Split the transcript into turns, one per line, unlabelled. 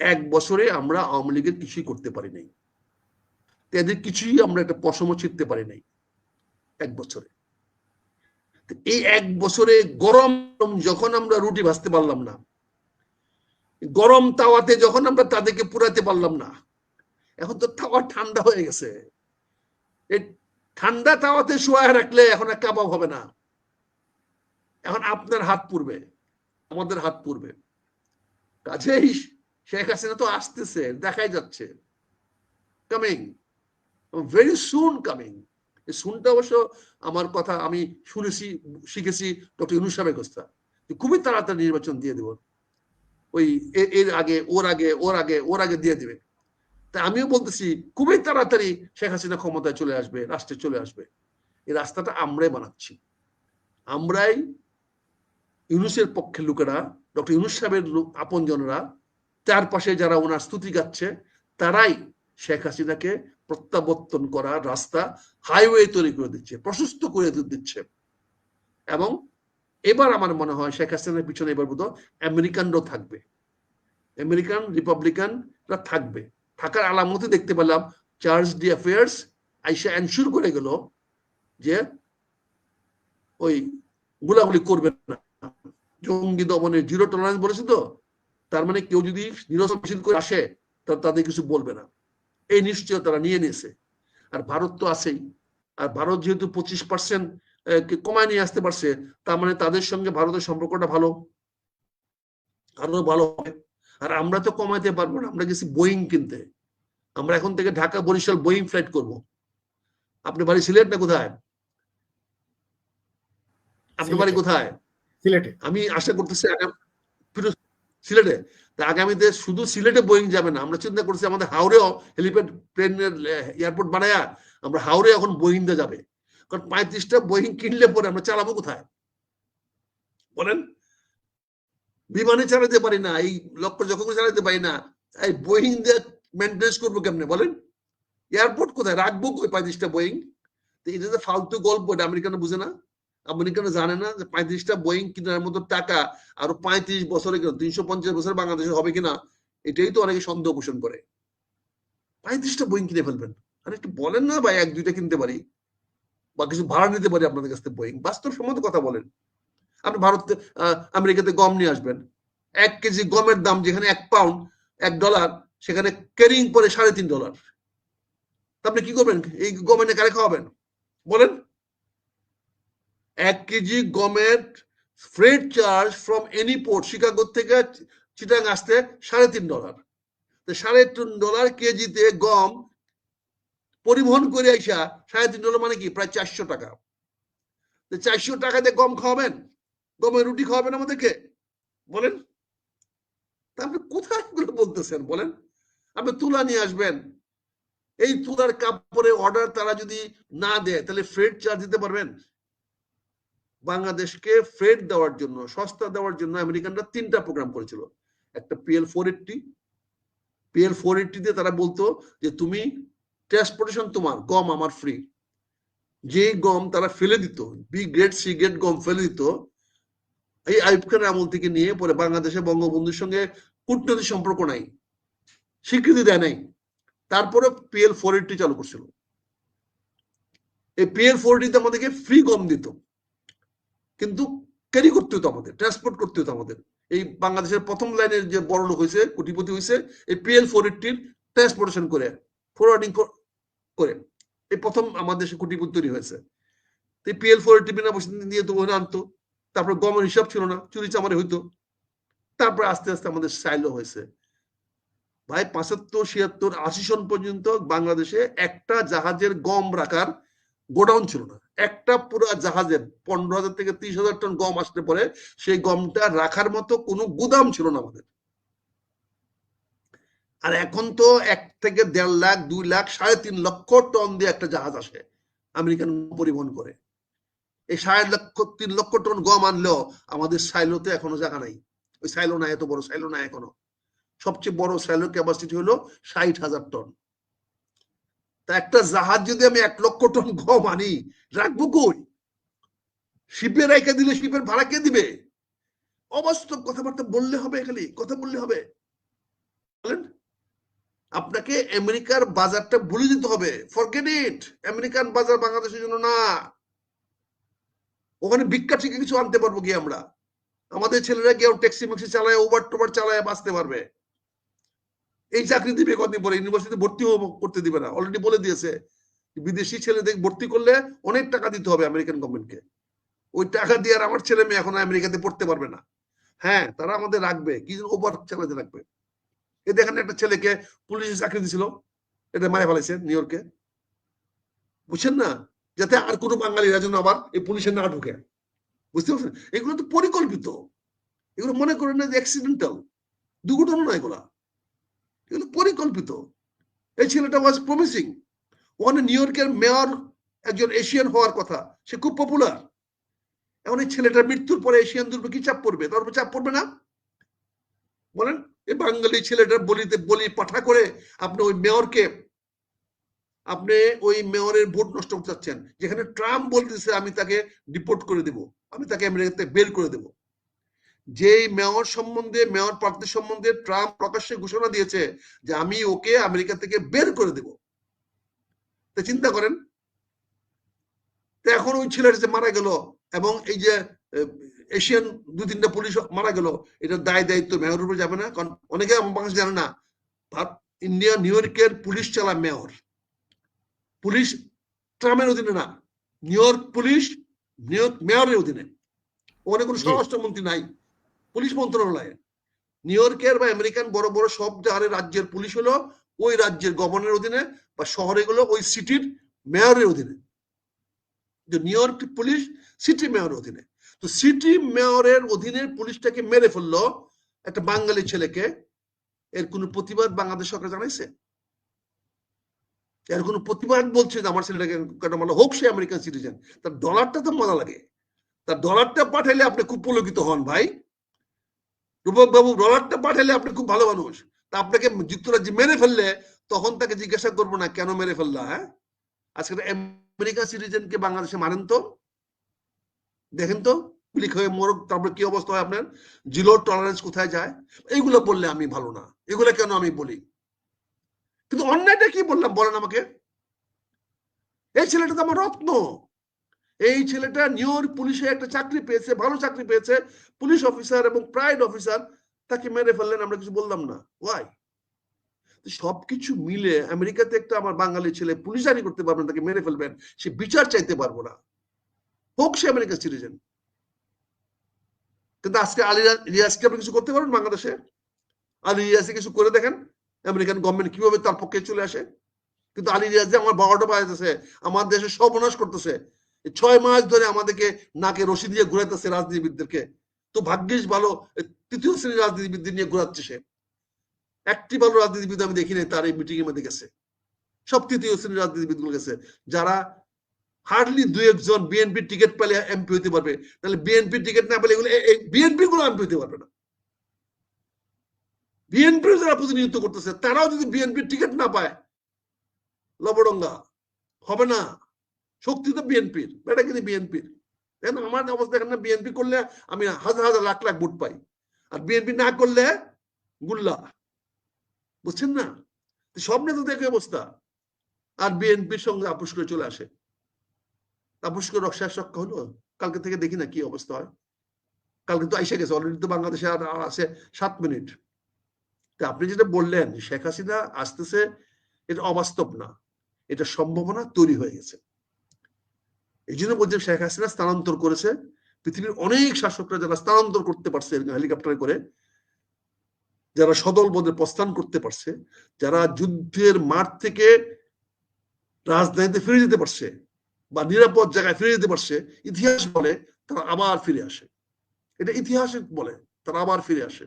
এক বছরে আমরা আওয়ামী লীগের কিছুই করতে পারি নাই। এদের কিছুই আমরা একটা পশম ছিটতে পারি নাই এক বছরে। এই এক বছরে গরম যখন আমরা রুটি ভাজতে পারলাম না, গরম তাওয়াতে যখন আমরা তাদেরকে পুরাতে পারলাম না, এখন তো তাওয়া ঠান্ডা হয়ে গেছে। এই ঠান্ডা তাওয়াতে শোয়া রাখলে এখন আর কাবাব হবে না। এখন আপনার হাত পুরবে আমাদের হাত পুরবে কাজেই শেখ হাসিনা তো আসতেছে, দেখাই যাচ্ছে। কামিং ভেরি সুন কামিং শুনটা অবশ্য আমার কথা আমি শুনেছি, শিখেছি ডক্টর ইউনুস সাহেবের কথা। খুবই তাড়াতাড়ি নির্বাচন দিয়ে দেব। ওই এর আগে, ওর আগে ওর আগে ওর আগে দিয়ে দেবে। তা আমিও বলতেছি, খুবই তাড়াতাড়ি শেখ হাসিনা ক্ষমতায় চলে আসবে, রাষ্ট্রে চলে আসবে। এই রাস্তাটা আমরাই বানাচ্ছি। আমরাই ইউনুসের পক্ষের লোকেরা, ডক্টর ইউনুস সাহেবের আপনজনরা তার পাশে যারা ওনার স্তুতি গাচ্ছে, তারাই শেখ হাসিনাকে প্রত্যাবর্তন করার রাস্তা হাইওয়ে তৈরি করে দিচ্ছে, প্রশস্ত করে দিচ্ছে। এবং এবার আমার মনে হয় শেখ হাসিনার পিছনে এবার বোধ আমেরিকানরাও থাকবে। আমেরিকান, রিপাবলিকানরা থাকবে। থাকার আলামতে দেখতে পেলাম চার্জ ডি অ্যাফেয়ার্স আইসা এনশিওর করে গেল যে ওই গুলাগুলি করবে না। জঙ্গি দমনের জিরো টলারেন্স বলেছে তো? তার মানে কেউ যদি নিরসনশীল করে আসে তাহলে তাদের কিছু বলবে না। এই নিশ্চয় তারা নিয়ে নিয়েছে। আর ভারত তো আছেই। আর ভারত যেহেতু পঁচিশ পার্সেন্ট কমায় নিয়ে আসতে পারছে তার মানে তাদের সঙ্গে ভারতের সম্পর্কটা ভালো। আরও ভালো হবে। আর আমরা তো কমাইতে পারব না আমরা গেছি বোয়িং কিনতে। আমরা এখন থেকে ঢাকা বরিশাল বোয়িং ফ্লাইট করব। আপনি বাড়ি সিলেট না কোথায়? আপনি বাড়ি কোথায়?
সিলেটে।
আমি আশা করতেছি সিলেটে। তা আগামীতে শুধু সিলেটে বোয়িং যাবে না, আমরা চিন্তা করছি আমাদের হাওড়েও হেলিপ্যাড প্লেনের এয়ারপোর্ট বানায়া আমরা হাওড়ে এখন বোয়িং দিয়ে যাবে। কারণ পঁয়ত্রিশটা বোয়িং কিনলে পরে আমরা চালাবো কোথায়? বলেন। বিমানে চালাতে পারি না, এই লক্ষ্য যখন চালাতে পারি না, এই বোয়িং দিয়ে মেনটেন্স করব কেমনে? বলেন। এয়ারপোর্ট কোথায়? রাখব কই পঁয়ত্রিশটা বোয়িং এটা যে ফালতু গল্প, এটা আমেরিকানো বুঝে না। আমেরিকানো জানে না যে পঁয়ত্রিশটা বোয়িং কেনার মতো টাকা আরও পঁয়ত্রিশ বছরে তিনশো পঞ্চাশ বছর বাংলাদেশে হবে কিনা, এটাই তো অনেকে সন্দেহ পোষণ করে। পঁয়ত্রিশটা বোয়িং কিনে ফেলবেন। আর একটু বলেন না ভাই, এক, দুইটা কিনতে পারি। বা কিছু ভাড়া নিতে পারি আপনাদের কাছ থেকে বোয়িং বাস্তব সম্মত কথা বলেন। আপনি ভারত আমেরিকাতে গম নিয়ে আসবেন। এক কেজি গমের দাম যেখানে এক পাউন্ড এক ডলার সেখানে ক্যারিং পরে সাড়ে তিন ডলার আপনি কি করবেন? এই গম এনে কারে খাওয়াবেন? বলেন। এক কেজি গমের freight charge from any port Chicago থেকে চিটাং আসতে সাড়ে তিন ডলার সাড়ে তিন ডলার কেজিতে গম পরিবহন করে আইসা সাড়ে তিন ডলার মানে কি? প্রায় চারশো টাকা। চারশো টাকাতে গম খাওয়াবেন? গমের রুটি খাওয়াবেন আমাদেরকে? বলেন। তা আপনি কোথায় বলতেছেন? বলেন। আপনি তুলা নিয়ে আসবেন। এই তুলার কাপড়ে অর্ডার তারা যদি না দেয়, তাহলে ফ্রেড চার্জ দিতে পারবেন? বাংলাদেশকে ফ্রেড দেওয়ার জন্য, সস্তা দেওয়ার জন্য আমেরিকানরা তিনটা প্রোগ্রাম করেছিল। একটা PL four eighty PL four এইটটিতে তারা বলতো যে, তুমি ট্রান্সপোর্টেশন তোমার, গম আমার ফ্রি যে গম তারা ফেলে দিত বি গ্রেড সি গ্রেড গম ফেলে দিত, এই আইব খানের আমল থেকে নিয়ে পরে বাংলাদেশে বঙ্গবন্ধুর সঙ্গে কূটনৈতিক সম্পর্ক নাই, স্বীকৃতি দেয় নাই। তারপরে পিএল ফোর এইটটি চালু করছিল। এই পিএল ফোর এইটিতে আমাদেরকে ফ্রি গম দিত। কিন্তু ক্যারি করতে হতো আমাদের ট্রান্সপোর্ট করতে হতো আমাদের। এই বাংলাদেশের প্রথম লাইনের যে বড় লোক হয়েছে, কোটিপতি হয়েছে, এই পিএল ফোর এইটটির ট্রান্সপোর্টেশন করে ফরওয়ার্ডিং করে। এই প্রথম আমাদের দেশে কোটিপতি তৈরি হয়েছে। তো পিএল ফোর এইটটি বিনা পয়সা দিয়ে তো ওখানে আনতো। তারপর গমের হিসাব ছিল না, চুরি চামারে হইতো। তারপর আস্তে আস্তে আমাদের সাইলো হয়েছে। ভাই, পাঁচাত্তর, ছিয়াত্তর, আশি সন পর্যন্ত বাংলাদেশে একটা জাহাজের গম রাখার গোডাউন ছিল না। একটা পুরো জাহাজের পনেরো হাজার থেকে ত্রিশ হাজার টন গম আসতে পরে, সেই গমটা রাখার মতো কোনো গুদাম ছিল না আমাদের। আর এখন তো এক থেকে দেড় লাখ, দুই লাখ, সাড়ে তিন লক্ষ টন দিয়ে একটা জাহাজ আসে আমেরিকান পরিবহন করে। এই সাড়ে লক্ষ, তিন লক্ষ টন গম আনলেও আমাদের সাইলোতে এখনও জায়গা নাই। ওই সাইলো না এত বড় সাইলো না এখনও। সবচেয়ে বড় সাইলো ক্যাপাসিটি হলো ষাট হাজার টন। তা একটা জাহাজ যদি আমি এক লক্ষ টন গম আনি, রাখব কই? শিপে রেখে দিলে শিপের ভাড়া কে দিবে? অবাস্তব কথাবার্তা বললে হবে খালি কথা বললে হবে। বলেন, আপনাকে আমেরিকার বাজারটা বলে দিতে হবে। ফরগেট ইট আমেরিকান বাজার বাংলাদেশের জন্য না। ওখানে ভিক্ষা থেকে কিছু আনতে পারব কি আমরা? আমাদের ছেলেরা কেউ ট্যাক্সি ম্যাক্সি চালায় ওভার টোভার চালায়, বাঁচতে পারবে? এই চাকরি দিবে কতদিন পরে? ইউনিভার্সিটি ভর্তি করতে দিবে না। অলরেডি বলে দিয়েছে বিদেশি ছেলেদের ভর্তি করলে অনেক টাকা দিতে হবে আমেরিকান গভর্নমেন্টকে ওই টাকা দিয়ে আর আমার ছেলে মেয়ে এখন আমেরিকাতে পড়তে পারবে না। হ্যাঁ তারা আমাদের রাখবে। কি ওভার চালাতে রাখবে। এই দেখেন একটা ছেলেকে পুলিশে চাকরি দিছিল। এটা মারে ফেলেছে নিউ ইয়র্কে বুঝছেন না? যাতে আর কোনো বাঙালিরা যেন আবার এই পুলিশে না ঢুকে। বুঝতে পারছেন? এগুলো তো পরিকল্পিত। এগুলো মনে করেন না যে অ্যাক্সিডেন্টাল দুর্ঘটনা না এগুলা। এগুলো পরিকল্পিত। এই ছেলেটা ওয়াজ প্রমিসিং ওখানে নিউ ইয়র্কের মেয়র একজন এশিয়ান হওয়ার কথা। সে খুব পপুলার এখন এই ছেলেটার মৃত্যুর পরে এশিয়ান উপর কি চাপ পড়বে? তার উপর চাপ পড়বে না? বলেন এই বাঙালি ছেলেটার বলিতে বলি পাঠা করে আপনি ওই মেয়রকে আপনি ওই মেয়রের ভোট নষ্ট করতে চাচ্ছেন। যেখানে ট্রাম্প বলতেছে, আমি তাকে ডিপোর্ট করে দেব। আমি তাকে আমেরিকাতে বের করে দেব। যেই মেয়র সম্বন্ধে মেয়র প্রার্থী সম্বন্ধে ট্রাম্প প্রকাশ্যে ঘোষণা দিয়েছে যে আমি ওকে আমেরিকা থেকে বের করে দেব। তা চিন্তা করেন। এখন ওই ছেলেটা যে মারা গেল এবং এই যে এশিয়ান দু তিনটা পুলিশ মারা গেল এটা দায় দায়িত্ব মেয়র উপরে যাবে না কারণ অনেকে বাংলাদেশ জানে না ইন্ডিয়া নিউ ইয়র্কের পুলিশ চালা মেয়র। পুলিশ ট্রামের অধীনে না New York police New York মেয়রের অধীনে। ওখানে কোনো স্বরাষ্ট্রমন্ত্রী নাই। পুলিশ মন্ত্রণালয়ে। নিউ ইয়র্কের বা আমেরিকান বড় বড় সব যাহারে রাজ্যের পুলিশ হলো ওই রাজ্যের গভর্নরের অধীনে বা শহরে গুলো ওই সিটির মেয়রের অধীনে। নিউ ইয়র্ক পুলিশ সিটি মেয়রের অধীনে। তো সিটি মেয়রের অধীনে পুলিশটাকে মেরে ফেলল একটা বাঙালি ছেলেকে। এর কোন প্রতিবাদ বাংলাদেশ সরকার জানাইছে? এর কোন প্রতিবাদ বলছে যে আমার ছেলেটাকে হোক সে আমেরিকান সিটিজেন তার ডলারটা তো মজা লাগে। তার ডলারটা পাঠাইলে আপনি খুব পুলকিত হন ভাই। রূপক বাবু ডলারটা পাঠাইলে আপনি খুব ভালো মানুষ। তা আপনাকে যুক্তরাজ্যে মেরে ফেললে তখন তাকে জিজ্ঞাসা করব না, কেন মেরে ফেললা হ্যাঁ? আজকে আমেরিকা সিটিজেনকে বাংলাদেশে মারেন তো? দেখেন তো ক্লিক হয়ে মোরগ তারপরে কি অবস্থা হয় আপনার? জিরো টলারেন্স কোথায় যায়? এইগুলো বললে আমি ভালো না। এগুলো কেন আমি বলি? কিন্তু অন্যায়টা কি বললাম, বলেন আমাকে। এই ছেলেটা তো আমার রত্ন। এই ছেলেটা নিউ ইয়র্ক পুলিশে একটা চাকরি পেয়েছে, ভালো চাকরি পেয়েছে। পুলিশ অফিসার এবং প্রাইড অফিসার তাকে মেরে ফেললেন, আমরা কিছু বললাম না। ওয়াই সবকিছু মিলে আমেরিকাতে একটা আমার বাঙালি ছেলে পুলিশ জারি করতে পারবেন তাকে মেরে ফেলবেন, সে বিচার চাইতে পারব না। হোক সে আমেরিকান সিটিজেন। কিন্তু আজকে আলী আপনি কিছু করতে পারেন বাংলাদেশে? আলী কিছু করে দেখেন, আমেরিকান গভর্নমেন্ট কীভাবে তার পক্ষে চলে আসে? কিন্তু আলী রিয়াজে আমার বারোটা বাজাতেছে আমার দেশে সর্বনাশ করতেছে ছয় মাস ধরে আমাদেরকে নাকে রশি দিয়ে ঘুরাইতেছে রাজনীতিবিদদেরকে। তো ভাগ্যিস ভালো তৃতীয় শ্রেণির রাজনীতিবিদদের নিয়ে ঘুরাচ্ছে সে। একটি ভালো রাজনীতিবিদ আমি দেখি নাই, তার এই মিটিং এর মধ্যে গেছে। সব তৃতীয় শ্রেণির রাজনীতিবিদগুলো গেছে। যারা হার্ডলি দু একজন বিএনপি টিকিট পেলে এমপি হতে পারবে। তাহলে বিএনপি টিকিট না পেলে এগুলো বিএনপি গুলো এমপি হতে পারবে না। বিএনপি যারা প্রতিনিধিত্ব করতেছে, তারাও যদি বিএনপি টিকিট না পায়, লবডঙ্গা, হবে না। শক্তি তো বিএনপির, এটা কিন্তু বিএনপির। দেখেন, আমার অবস্থা এখানে বিএনপি করলে আমি হাজার হাজার লাখ লাখ ভোট পাই। আর বিএনপি না করলে গুল্লা। বুঝছেন না? সব নেতা দেখে অবস্থা। আর বিএনপির সঙ্গে আপোষ করে চলে আসে। আপোষ করে রক্ষা রক্ষা হলো? কালকে থেকে দেখি না কি অবস্থা হয়। কালকে তো এসে গেছে। অলরেডি তো বাংলাদেশে আর আছে সাত মিনিট। তা আপনি যেটা বললেন, শেখ হাসিনা আসতেছে, এটা অবাস্তব না। এটা সম্ভাবনা তৈরি হয়ে গেছে। এই জন্য বলছি শেখ হাসিনা স্থানান্তর করেছে। পৃথিবীর অনেক শাসকরা যারা স্থানান্তর করতে পারছে হেলিকপ্টারে করে, যারা সদল বদে প্রস্থান করতে পারছে, যারা যুদ্ধের মাঠ থেকে রাজধানীতে ফিরে যেতে পারছে বা নিরাপদ জায়গায় ফিরে যেতে পারছে, ইতিহাস বলে তারা আবার ফিরে আসে। এটা ইতিহাস বলে, তারা আবার ফিরে আসে।